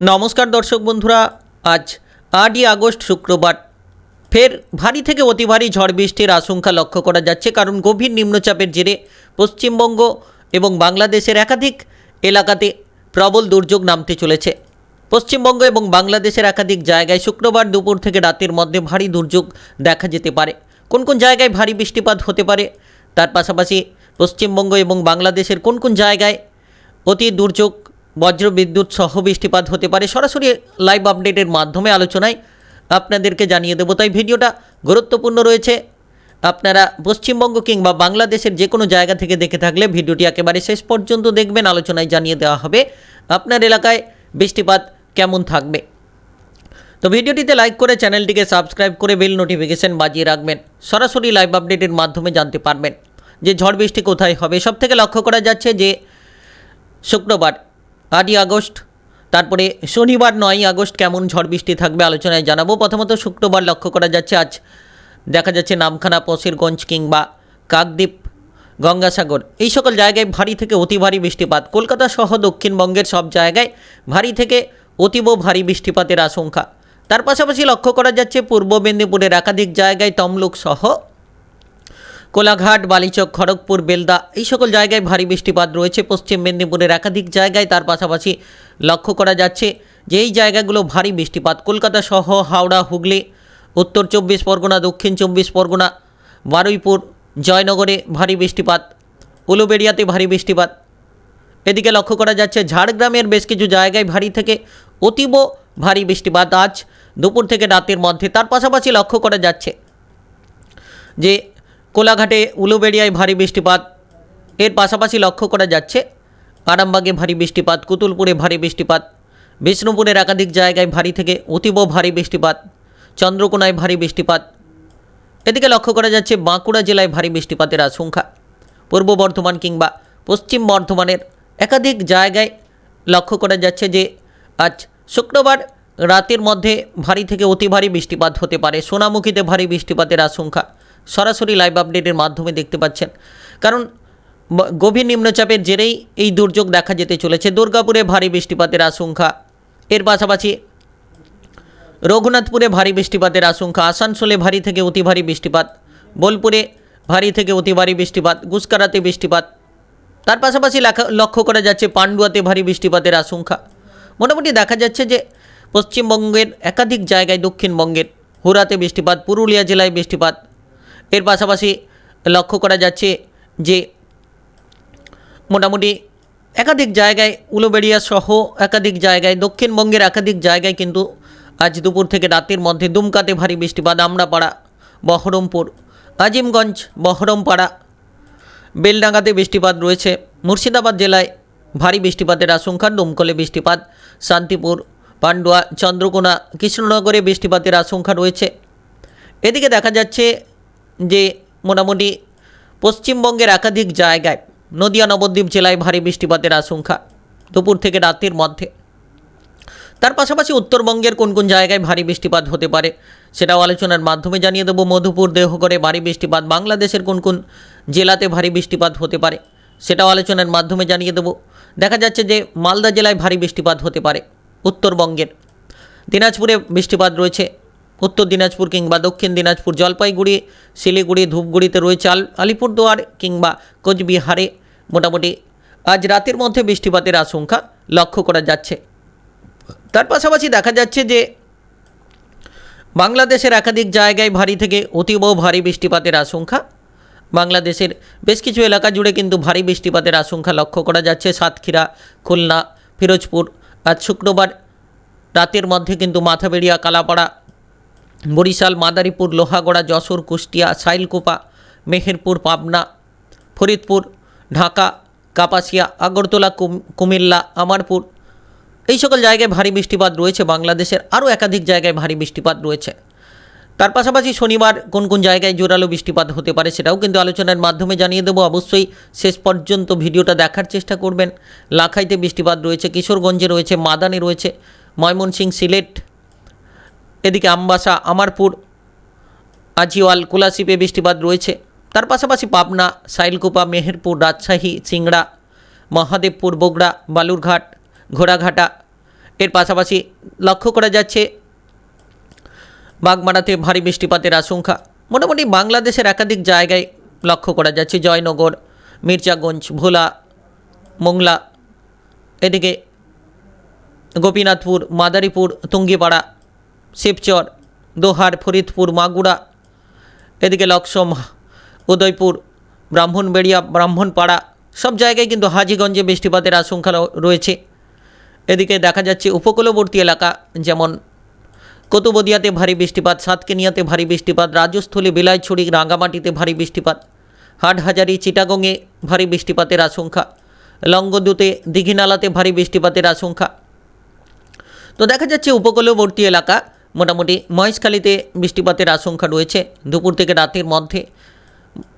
নমস্কার দর্শক বন্ধুরা, আজ আটই আগস্ট শুক্রবার। ফের ভারী থেকে অতি ভারী ঝড় বৃষ্টির আশঙ্কা লক্ষ্য করা যাচ্ছে, কারণ গভীর নিম্নচাপের জেরে পশ্চিমবঙ্গ এবং বাংলাদেশের একাধিক এলাকাতে প্রবল দুর্যোগ নামতে চলেছে। পশ্চিমবঙ্গ এবং বাংলাদেশের একাধিক জায়গায় শুক্রবার দুপুর থেকে রাতের মধ্যে ভারী দুর্যোগ দেখা যেতে পারে। কোন কোন জায়গায় ভারী বৃষ্টিপাত হতে পারে, তার পাশাপাশি পশ্চিমবঙ্গ এবং বাংলাদেশের কোন কোন জায়গায় অতি দুর্যোগ বজ্রবিদ্যুৎ সহ বৃষ্টিপাত হতে পারে। সরাসরি লাইভ আপডেটের মাধ্যমে আলোচনায় আপনাদেরকে জানিয়ে দেবো। তাই ভিডিওটা গুরুত্বপূর্ণ রয়েছে। আপনারা পশ্চিমবঙ্গ কিংবা বাংলাদেশের যে কোনো জায়গা থেকে দেখে থাকলে ভিডিওটি একেবারে শেষ পর্যন্ত দেখবেন। আলোচনায় জানিয়ে দেওয়া হবে আপনার এলাকায় বৃষ্টিপাত কেমন থাকবে। তো ভিডিওটিতে লাইক করে চ্যানেলটিকে সাবস্ক্রাইব করে বেল নোটিফিকেশন বাজিয়ে রাখবেন। সরাসরি লাইভ আপডেটের মাধ্যমে জানতে পারবেন যে ঝড় বৃষ্টি কোথায় হবে। সব থেকে লক্ষ্য করা যাচ্ছে যে শুক্রবার আটই আগস্ট। তারপরে শনিবার নয়ই আগস্ট কেমন ঝড় বৃষ্টি থাকবে আলোচনায় জানাব। প্রথমত শুক্রবার লক্ষ্য করা যাচ্ছে, আজ দেখা যাচ্ছে নামখানা পশিরগঞ্জ কিংবা কাকদ্বীপ, গঙ্গাসাগর। এই সকল জায়গায় ভারী থেকে অতি ভারী বৃষ্টিপাত। কলকাতা সহ দক্ষিণবঙ্গের সব জায়গায় ভারী থেকে অতীব ভারী বৃষ্টিপাতের আশঙ্কা। তার পাশাপাশি লক্ষ্য করা যাচ্ছে, পূর্ব মেদিনীপুরের একাধিক জায়গায় তমলুক সহ কোলাঘাট, বালিচক, খড়গপুর, বেলদা এই সকল জায়গায় ভারী বৃষ্টিপাত রয়েছে। পশ্চিম মেদিনীপুরের একাধিক জায়গায় তার পাশাপাশি লক্ষ্য করা যাচ্ছে যে এই জায়গাগুলো ভারী বৃষ্টিপাত। কলকাতা সহ হাওড়া, হুগলি, উত্তর চব্বিশ পরগনা, দক্ষিণ চব্বিশ পরগনা, বারুইপুর, জয়নগরে ভারী বৃষ্টিপাত, উলুবেড়িয়াতে ভারী বৃষ্টিপাত। এদিকে লক্ষ্য করা যাচ্ছে ঝাড়গ্রামের বেশ কিছু জায়গায় ভারী থেকে অতীব ভারী বৃষ্টিপাত। আজ দুপুর থেকে রাতের মধ্যে তার পাশাপাশি লক্ষ্য করা যাচ্ছে যে কোলাঘাটে উলুবেড়িয়ায় ভারী বৃষ্টিপাত। এর পাশাপাশি লক্ষ্য করা যাচ্ছে, আরামবাগে ভারী বৃষ্টিপাত, কুতুলপুরে ভারী বৃষ্টিপাত, বিষ্ণুপুরের একাধিক জায়গায় ভারী থেকে অতীব ভারী বৃষ্টিপাত, চন্দ্রকোনায় ভারী বৃষ্টিপাত। এদিকে লক্ষ্য করা যাচ্ছে, বাঁকুড়া জেলায় ভারী বৃষ্টিপাতের আশঙ্কা। পূর্ব বর্ধমান কিংবা পশ্চিম বর্ধমানের একাধিক জায়গায় লক্ষ্য করা যাচ্ছে যে, আজ শুক্রবার রাতের মধ্যে ভারী থেকে অতি ভারী বৃষ্টিপাত হতে পারে। সোনামুখীতে ভারী বৃষ্টিপাতের আশঙ্কা। সরাসরি লাইভ আপডেটের মাধ্যমে দেখতে পাচ্ছেন। কারণ গভীর নিম্নচাপের জেরেই এই দুর্যোগ দেখা যেতে চলেছে। দুর্গাপুরে ভারী বৃষ্টিপাতের আশঙ্কা। এর পাশাপাশি রঘুনাথপুরে ভারী বৃষ্টিপাতের আশঙ্কা। আসানসোলে ভারী থেকে অতি ভারী বৃষ্টিপাত। বোলপুরে ভারী থেকে অতি ভারী বৃষ্টিপাত। গুসকারাতে বৃষ্টিপাত। তার পাশাপাশি লক্ষ্য করা যাচ্ছে পান্ডুয়াতে ভারী বৃষ্টিপাতের আশঙ্কা। মোটামুটি দেখা যাচ্ছে যে পশ্চিমবঙ্গের একাধিক জায়গায় দক্ষিণবঙ্গের হুরাতে বৃষ্টিপাত, পুরুলিয়া জেলায় বৃষ্টিপাত এর পাশাপাশি লক্ষ্য করা যাচ্ছে যে মোটামুটি একাধিক জায়গায় উলুবেড়িয়া সহ একাধিক জায়গায়, দক্ষিণবঙ্গের একাধিক জায়গায় কিন্তু আজ দুপুর থেকে রাতের মধ্যে দুমকাতে ভারী বৃষ্টিপাত আমরাপাড়া বহরমপুর, আজিমগঞ্জ, বহরমপাড়া, বেলডাঙ্গাতে বৃষ্টিপাত রয়েছে। মুর্শিদাবাদ জেলায় ভারী বৃষ্টিপাতের আশঙ্কা, ডোমকলে বৃষ্টিপাত, শান্তিপুর, পান্ডুয়া, চন্দ্রকোনা, কৃষ্ণনগরে বৃষ্টিপাতের আশঙ্কা রয়েছে। এদিকে দেখা যাচ্ছে যে মোটামুটি পশ্চিমবঙ্গের একাধিক জায়গায় নদিয়া, নবদ্বীপ জেলায় ভারী বৃষ্টিপাতের আশঙ্কা দুপুর থেকে রাতের মধ্যে। তার পাশাপাশি উত্তরবঙ্গের কোন কোন জায়গায় ভারী বৃষ্টিপাত হতে পারে সেটাও আলোচনার মাধ্যমে জানিয়ে দেবো। মধুপুর, দেহগড়ে ভারী বৃষ্টিপাত, বাংলাদেশের কোন কোন জেলাতে ভারী বৃষ্টিপাত হতে পারে সেটাও আলোচনার মাধ্যমে জানিয়ে দেবো। দেখা যাচ্ছে যে মালদা জেলায় ভারী বৃষ্টিপাত হতে পারে উত্তরবঙ্গের। দিনাজপুরে বৃষ্টিপাত রয়েছে উত্তর দিনাজপুর কিংবা দক্ষিণ দিনাজপুর জলপাইগুড়ি, শিলিগুড়ি, ধূপগুড়িতে রয়েছে আল আলিপুরদুয়ার কিংবা কোচবিহারে মোটামুটি। আজ রাতের মধ্যে বৃষ্টিপাতের আশঙ্কা লক্ষ্য করা যাচ্ছে। তার পাশাপাশি দেখা যাচ্ছে যে বাংলাদেশের একাধিক জায়গায় ভারী থেকে অতীব ভারী বৃষ্টিপাতের আশঙ্কা। বাংলাদেশের বেশ কিছু এলাকা জুড়ে কিন্তু ভারী বৃষ্টিপাতের আশঙ্কা লক্ষ্য করা যাচ্ছে। সাতক্ষীরা, খুলনা, ফিরোজপুর, আজ শুক্রবার রাতের মধ্যে কিন্তু মাথাবেড়িয়া, কালাপাড়া বরিশাল, মাদারীপুর, লোহাগড়া, যশোর, কুষ্টিয়া, সাইলকুপা, মেহেরপুর, পাবনা, ফরিদপুর, ঢাকা, কাপাসিয়া, আগরতলা, কুম- কুমিল্লা, আমারপুর। এই সকল জায়গায় ভারী বৃষ্টিপাত রয়েছে। বাংলাদেশের আরও একাধিক জায়গায় ভারী বৃষ্টিপাত রয়েছে। তার পাশাপাশি শনিবার কোন কোন জায়গায় জোরালো বৃষ্টিপাত হতে পারে সেটাও কিন্তু আলোচনার মাধ্যমে জানিয়ে দেবো। অবশ্যই শেষ পর্যন্ত ভিডিওটা দেখার চেষ্টা করবেন। লাখাইতে বৃষ্টিপাত রয়েছে, কিশোরগঞ্জে রয়েছে, মাদানে রয়েছে ময়মনসিং সিলেট এদিকে আমবাসা, আমারপুর, আজিওয়াল কোলাশিপে বৃষ্টিপাত রয়েছে। তার পাশাপাশি পাবনা, সাইলকুপা, মেহেরপুর, রাজশাহী চিংড়া মহাদেবপুর, বগুড়া, বালুরঘাট, ঘোড়াঘাটা। এর পাশাপাশি লক্ষ্য করা যাচ্ছে, বাগমারাতে ভারী বৃষ্টিপাতের আশঙ্কা। মোটামুটি বাংলাদেশের একাধিক জায়গায় লক্ষ্য করা যাচ্ছে, জয়নগর, মির্জাগঞ্জ, ভোলা, মোংলা। এদিকে গোপীনাথপুর, মাদারীপুর, তুঙ্গিপাড়া শিবচর, দোহার, ফরিদপুর মাগুড়া এদিকে লক্সম উদয়পুর, ব্রাহ্মণবেড়িয়া, ব্রাহ্মণপাড়া, সব জায়গায় কিন্তু হাজিগঞ্জে বৃষ্টিপাতের আশঙ্কা রয়েছে। এদিকে দেখা যাচ্ছে উপকূলবর্তী এলাকা, যেমন কতুবদিয়াতে ভারী বৃষ্টিপাত, সাতকেনিয়াতে ভারী বৃষ্টিপাত, রাজস্থলী, বিলাইছড়ি, রাঙ্গামাটিতে ভারী বৃষ্টিপাত, হাটহাজারি, চিটাগংয়ে ভারী বৃষ্টিপাতের আশঙ্কা লঙ্গদুতে দীঘিনালাতে ভারী বৃষ্টিপাতের আশঙ্কা। তো দেখা যাচ্ছে উপকূলবর্তী এলাকা মোটামুটি মহেশখালীতে বৃষ্টিপাতের আশঙ্কা রয়েছে। দুপুর থেকে রাতের মধ্যে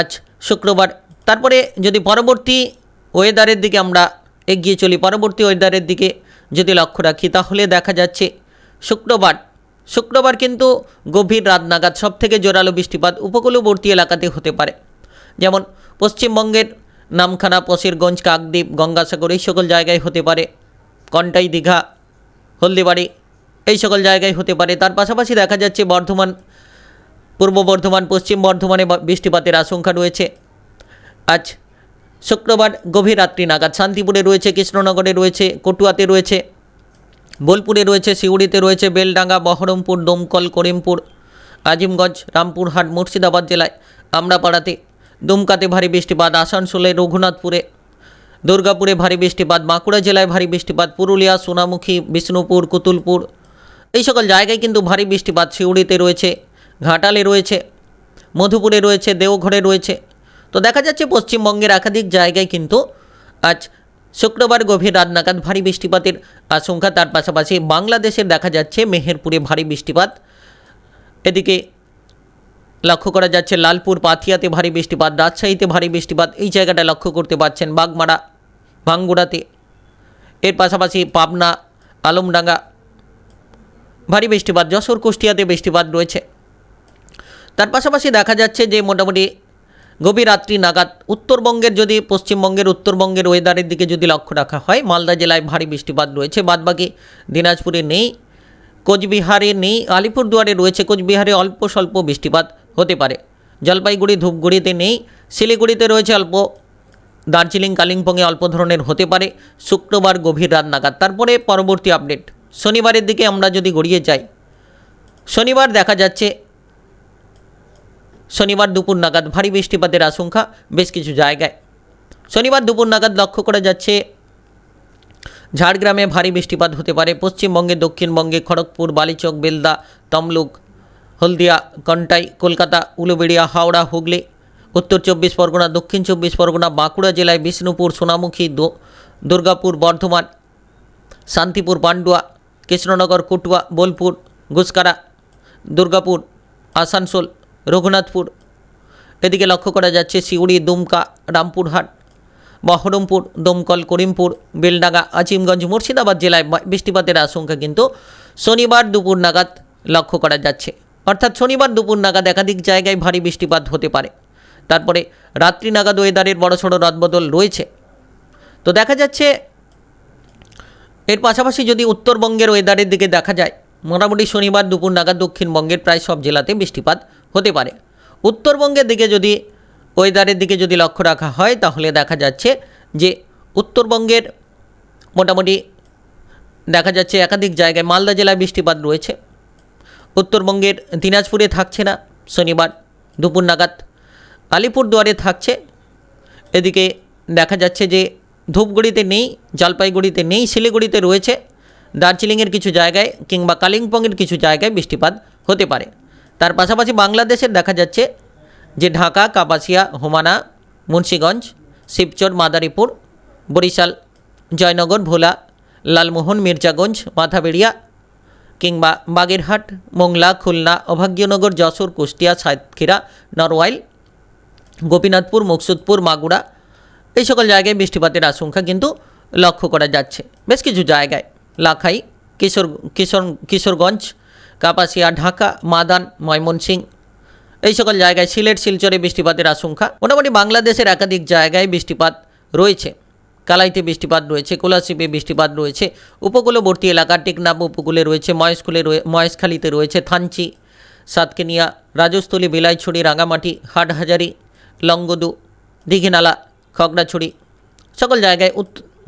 আজ শুক্রবার। তারপরে যদি পরবর্তী ওয়েদারের দিকে আমরা এগিয়ে চলি, পরবর্তী ওয়েদারের দিকে যদি লক্ষ্য রাখি, তাহলে দেখা যাচ্ছে শুক্রবার। শুক্রবার কিন্তু গভীর রাত নাগাদ সব থেকে জোরালো বৃষ্টিপাত উপকূলবর্তী এলাকাতে হতে পারে। যেমন পশ্চিমবঙ্গের নামখানা পশেরগঞ্জ কাকদ্বীপ, গঙ্গাসাগর, এই সকল জায়গায় হতে পারে। কন্টাই, দীঘা, হলদিবাড়ি এই সকল জায়গায় হতে পারে। তার পাশাপাশি দেখা যাচ্ছে বর্ধমান, পূর্ব বর্ধমান, পশ্চিম বর্ধমানে বৃষ্টিপাতের আশঙ্কা রয়েছে। আজ শুক্রবার গভীর রাত্রি নাগাদ শান্তিপুরে রয়েছে, কৃষ্ণনগরে রয়েছে, কটুয়াতে রয়েছে, বোলপুরে রয়েছে সিউড়িতে রয়েছে, বেলডাঙ্গা, বহরমপুর, দমকল, করিমপুর, আজিমগঞ্জ, রামপুরহাট, মুর্শিদাবাদ জেলায় আমরাপাড়াতে দুমকাতে ভারী বৃষ্টিপাত, আসানসোলে রঘুনাথপুরে দুর্গাপুরে ভারী বৃষ্টিপাত, বাঁকুড়া জেলায় ভারী বৃষ্টিপাত, পুরুলিয়া, সোনামুখী, বিষ্ণুপুর, কুতুলপুর এই সকল জায়গায় কিন্তু ভারী বৃষ্টিপাত সিউড়িতে রয়েছে, ঘাটালে রয়েছে, মধুপুরে রয়েছে, দেওঘরে রয়েছে। তো দেখা যাচ্ছে পশ্চিমবঙ্গের একাধিক জায়গায় কিন্তু আজ শুক্রবার গভীর রাত নাগাদ ভারী বৃষ্টিপাতের আশঙ্কা। তার পাশাপাশি বাংলাদেশের দেখা যাচ্ছে মেহেরপুরে ভারী বৃষ্টিপাত। এদিকে লক্ষ্য করা যাচ্ছে লালপুর, পাথিয়াতে ভারী বৃষ্টিপাত, রাজশাহীতে ভারী বৃষ্টিপাত। এই জায়গাটা লক্ষ্য করতে পারছেন বাগমারা, ভাঙ্গুড়াতে। এর পাশাপাশি পাবনা, আলমডাঙ্গা ভারী বৃষ্টিপাত, যশোর, কুষ্টিয়াতে বৃষ্টিপাত রয়েছে। তার পাশাপাশি দেখা যাচ্ছে যে মোটামুটি গভীর রাত্রি নাগাদ উত্তরবঙ্গের যদি, পশ্চিমবঙ্গের উত্তরবঙ্গের ওয়েদারের দিকে যদি লক্ষ্য রাখা হয়, মালদা জেলায় ভারী বৃষ্টিপাত রয়েছে, বাদবাকি দিনাজপুরে নেই, কোচবিহারে নেই, আলিপুরদুয়ারে রয়েছে, কোচবিহারে অল্প স্বল্প বৃষ্টিপাত হতে পারে। জলপাইগুড়ি, ধূপগুড়িতে নেই, শিলিগুড়িতে রয়েছে অল্প, দার্জিলিং, কালিম্পংয়ে অল্প ধরনের হতে পারে, শুক্রবার গভীর রাত নাগাদ। তারপরে পরবর্তী আপডেট শনিবারের দিকে আমরা যদি গড়িয়ে যাই, শনিবার দেখা যাচ্ছে, শনিবার দুপুর নাগাদ ভারী বৃষ্টিপাতের আশঙ্কা বেশ কিছু জায়গায়। শনিবার দুপুর নাগাদ লক্ষ্য করা যাচ্ছে, ঝাড়গ্রামে ভারী বৃষ্টিপাত হতে পারে, পশ্চিমবঙ্গে, দক্ষিণবঙ্গে খড়গপুর, বালিচক, বেলদা, তমলুক, হলদিয়া, কন্টাই, কলকাতা, উলুবেড়িয়া, হাওড়া, হুগলি, উত্তর চব্বিশ পরগনা, দক্ষিণ চব্বিশ পরগনা, বাঁকুড়া জেলায় বিষ্ণুপুর, সোনামুখী দুর্গাপুর, বর্ধমান, শান্তিপুর, পান্ডুয়া কৃষ্ণনগর, কুটুয়া, বোলপুর গুসকারা দুর্গাপুর, আসানসোল, রঘুনাথপুর। এদিকে লক্ষ্য করা যাচ্ছে সিউড়ি, দুমকা, রামপুরহাট বহরমপুর দমকল, করিমপুর, বেলডাঙ্গা, আজিমগঞ্জ, মুর্শিদাবাদ জেলায় বৃষ্টিপাতের আশঙ্কা কিন্তু শনিবার দুপুর নাগাদ লক্ষ্য করা যাচ্ছে। অর্থাৎ শনিবার দুপুর নাগাদ একাধিক জায়গায় ভারী বৃষ্টিপাত হতে পারে। তারপরে রাত্রি নাগাদ ওয়েদারের বড়সড় রদবদল রয়েছে। তো দেখা যাচ্ছে এর পাশাপাশি যদি উত্তরবঙ্গের ওয়েদারের দিকে দেখা যায়, মোটামুটি শনিবার দুপুর নাগাদ দক্ষিণবঙ্গের প্রায় সব জেলাতে বৃষ্টিপাত হতে পারে। উত্তরবঙ্গের দিকে যদি, ওয়েদারের দিকে যদি লক্ষ্য রাখা হয়, তাহলে দেখা যাচ্ছে যে উত্তরবঙ্গের মোটামুটি দেখা যাচ্ছে একাধিক জায়গায় মালদা জেলায় বৃষ্টিপাত রয়েছে। উত্তরবঙ্গের দিনাজপুরে থাকছে না, শনিবার দুপুর নাগাদ। আলিপুরদুয়ারে থাকছে। এদিকে দেখা যাচ্ছে যে ধূপগুড়িতে নেই, জলপাইগুড়িতে নেই, শিলিগুড়িতে রয়েছে। দার্জিলিংয়ের কিছু জায়গায় কিংবা কালিম্পংয়ের কিছু জায়গায় বৃষ্টিপাত হতে পারে। তার পাশাপাশি বাংলাদেশের দেখা যাচ্ছে যে ঢাকা, কাপাসিয়া হোমানা মুন্সীগঞ্জ, শিবচর, মাদারীপুর, বরিশাল, জয়নগর, ভোলা, লালমোহন, মির্জাগঞ্জ, মাথাবেড়িয়া কিংবা বাগেরহাট, মোংলা, খুলনা, অভাগ্যনগর, যশোর, কুষ্টিয়া, সাতক্ষীরা, নরওয়াইল, গোপীনাথপুর, মুকসুদপুর, মাগুরা এই সকল জায়গায় বৃষ্টিপাতের আশঙ্কা কিন্তু লক্ষ্য করা যাচ্ছে। বেশ কিছু জায়গায়, লাখাই, কিশোর কিশোর, কিশোরগঞ্জ, কাপাসিয়া, ঢাকা, মাদান, ময়মনসিং, এই সকল জায়গায় সিলেট, শিলচরে বৃষ্টিপাতের আশঙ্কা। মোটামুটি বাংলাদেশের একাধিক জায়গায় বৃষ্টিপাত রয়েছে। কালাইতে বৃষ্টিপাত রয়েছে কোলাশিপে বৃষ্টিপাত রয়েছে, উপকূলবর্তী এলাকা টেকনাফ উপকূলে রয়েছে, মহেশকুলে মহেশখালীতে রয়েছে থানচি, সাতকেনিয়া, রাজস্থলী, বিলাইছড়ি রাঙামাটি হাটহাজারি লঙ্গদু দীঘিনালা খগড়াছড়ি। সকল জায়গায়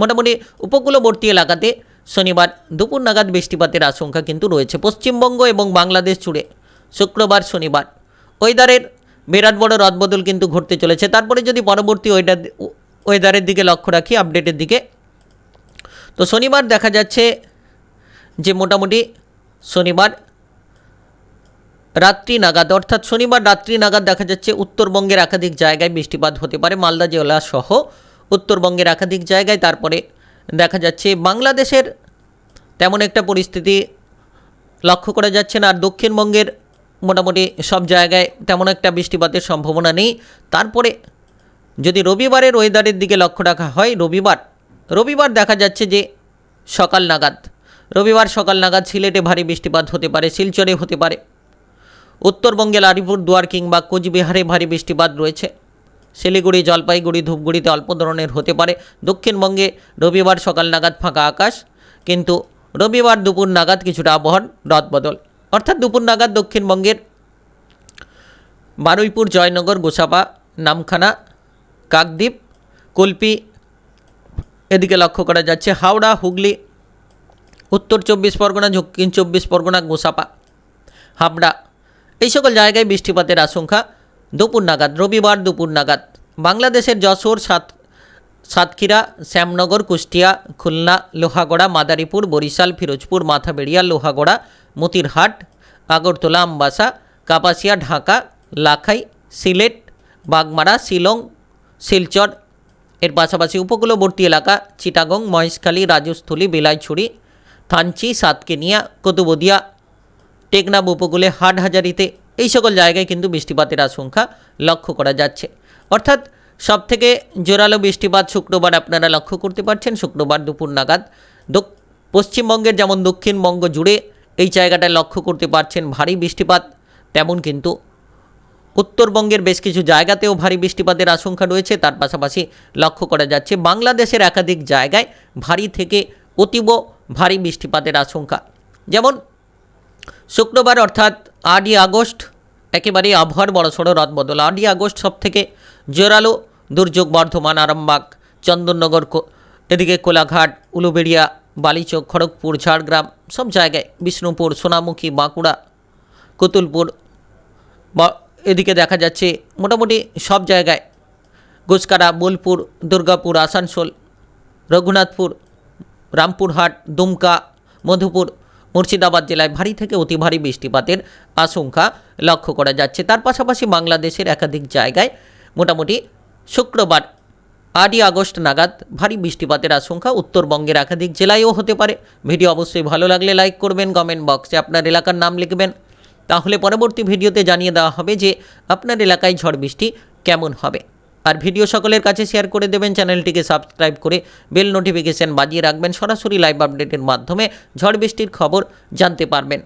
মোটামুটি উপকূলবর্তী এলাকাতে শনিবার দুপুর নাগাদ বৃষ্টিপাতের আশঙ্কা কিন্তু রয়েছে। পশ্চিমবঙ্গ এবং বাংলাদেশ জুড়ে শুক্রবার, শনিবার ওয়েদারের বিরাট বড় রদবদল কিন্তু ঘটতে চলেছে। তারপরে যদি পরবর্তী ওয়েদার, ওয়েদারের দিকে লক্ষ্য রাখি, আপডেটের দিকে। তো শনিবার দেখা যাচ্ছে যে মোটামুটি শনিবার রাত্রি নাগাদ, অর্থাৎ শনিবার রাত্রি নাগাদ দেখা যাচ্ছে উত্তরবঙ্গের একাধিক জায়গায় বৃষ্টিপাত হতে পারে। মালদা জেলা সহ উত্তরবঙ্গের একাধিক জায়গায় তারপরে দেখা যাচ্ছে বাংলাদেশের তেমন একটা পরিস্থিতি লক্ষ্য করা যাচ্ছে না। আর দক্ষিণবঙ্গের মোটামুটি সব জায়গায় তেমন একটা বৃষ্টিপাতের সম্ভাবনা নেই। তারপরে যদি রবিবারের ওয়েদারের দিকে লক্ষ্য রাখা হয়, রবিবার রবিবার দেখা যাচ্ছে যে সকাল নাগাদ, রবিবার সকাল নাগাদ সিলেটে ভারী বৃষ্টিপাত হতে পারে, শিলচরে হতে পারে। উত্তরবঙ্গের আলিপুর দুয়ার কিংবা কোচবিহারে ভারী বৃষ্টিপাত রয়েছে। শিলিগুড়ি, জলপাইগুড়ি, ধূপগুড়িতে অল্প ধরনের হতে পারে। দক্ষিণবঙ্গে রবিবার সকাল নাগাদ ফাঁকা আকাশ, কিন্তু রবিবার দুপুর নাগাদ কিছুটা আবহাওয়ার রদবদল। অর্থাৎ দুপুর নাগাদ দক্ষিণবঙ্গের বারুইপুর, জয়নগর গোসাপা নামখানা, কাকদ্বীপ, কুলপি, এদিকে লক্ষ্য করা যাচ্ছে হাওড়া, হুগলি, উত্তর চব্বিশ পরগনা, দক্ষিণ চব্বিশ পরগনা গোসাপা হাবড়া এই সকল জায়গায় বৃষ্টিপাতের আশঙ্কা। দুপুর নাগাদ, রবিবার দুপুর নাগাদ, বাংলাদেশের যশোর, সাত, সাতক্ষীরা, শ্যামনগর, কুষ্টিয়া, খুলনা, লোহাগড়া, মাদারীপুর, বরিশাল, ফিরোজপুর, মাথাবেড়িয়া, লোহাগড়া, মতিরহাট, আগরতলা, আমবাসা, কাপাসিয়া, ঢাকা, লাখাই, সিলেট, বাগমারা, শিলং, শিলচর। এর পাশাপাশি উপকূলবর্তী এলাকা চিটাগং, মহেশখালী, রাজস্থলী, বিলাইছড়ি, থানচি, সাতকেনিয়া, কতুবদিয়া টেকনাফ উপকূলে হাটহাজারিতে এই সকল জায়গায় কিন্তু বৃষ্টিপাতের আশঙ্কা লক্ষ্য করা যাচ্ছে। অর্থাৎ সব থেকে জোরালো বৃষ্টিপাত শুক্রবার আপনারা লক্ষ্য করতে পারছেন। শুক্রবার দুপুর নাগাদ পশ্চিমবঙ্গের যেমন দক্ষিণবঙ্গ জুড়ে এই জায়গাটায় লক্ষ্য করতে পারছেন ভারী বৃষ্টিপাত, তেমন কিন্তু উত্তরবঙ্গের বেশ কিছু জায়গাতেও ভারী বৃষ্টিপাতের আশঙ্কা রয়েছে। তার পাশাপাশি লক্ষ্য করা যাচ্ছে বাংলাদেশের একাধিক জায়গায় ভারী থেকে অতীব ভারী বৃষ্টিপাতের আশঙ্কা। যেমন শুক্রবার অর্থাৎ আটই আগস্ট, একেবারে আবহাওয়ার বড়সড় রদবদল আটই আগস্ট সব থেকে জোরালো দুর্যোগ বর্ধমান, আরামবাগ, চন্দননগর এদিকে কোলাঘাট, উলুবেড়িয়া, বালিচক, খড়গপুর, ঝাড়গ্রাম, সব জায়গায় বিষ্ণুপুর, সোনামুখী, বাঁকুড়া, কুতুলপুর এদিকে দেখা যাচ্ছে মোটামুটি সব জায়গায় গুসকারা বোলপুর, দুর্গাপুর, আসানসোল, রঘুনাথপুর, রামপুরহাট, দুমকা, মধুপুর মুর্শিদাবাদ জেলায় ভারী থেকে অতি ভারী বৃষ্টিপাতের আশঙ্কা লক্ষ্য করা যাচ্ছে। তার পাশাপাশি বাংলাদেশের একাধিক জায়গায় মোটামুটি শুক্রবার আটই আগস্ট নাগাদ ভারী বৃষ্টিপাতের আশঙ্কা। উত্তরবঙ্গের একাধিক জেলায়ও হতে পারে। ভিডিও অবশ্যই ভালো লাগলে লাইক করবেন, কমেন্ট বক্সে আপনার এলাকার নাম লিখবেন। তাহলে পরবর্তী ভিডিওতে জানিয়ে দেওয়া হবে যে আপনার এলাকায় ঝড় বৃষ্টি কেমন হবে। আর ভিডিও সকলের কাছে শেয়ার করে দেবেন। চ্যানেলটিকে সাবস্ক্রাইব করে বেল নোটিফিকেশন বাজিয়ে রাখবেন। সরাসরি লাইভ আপডেটের মাধ্যমে ঝড় বৃষ্টির খবর জানতে পারবেন।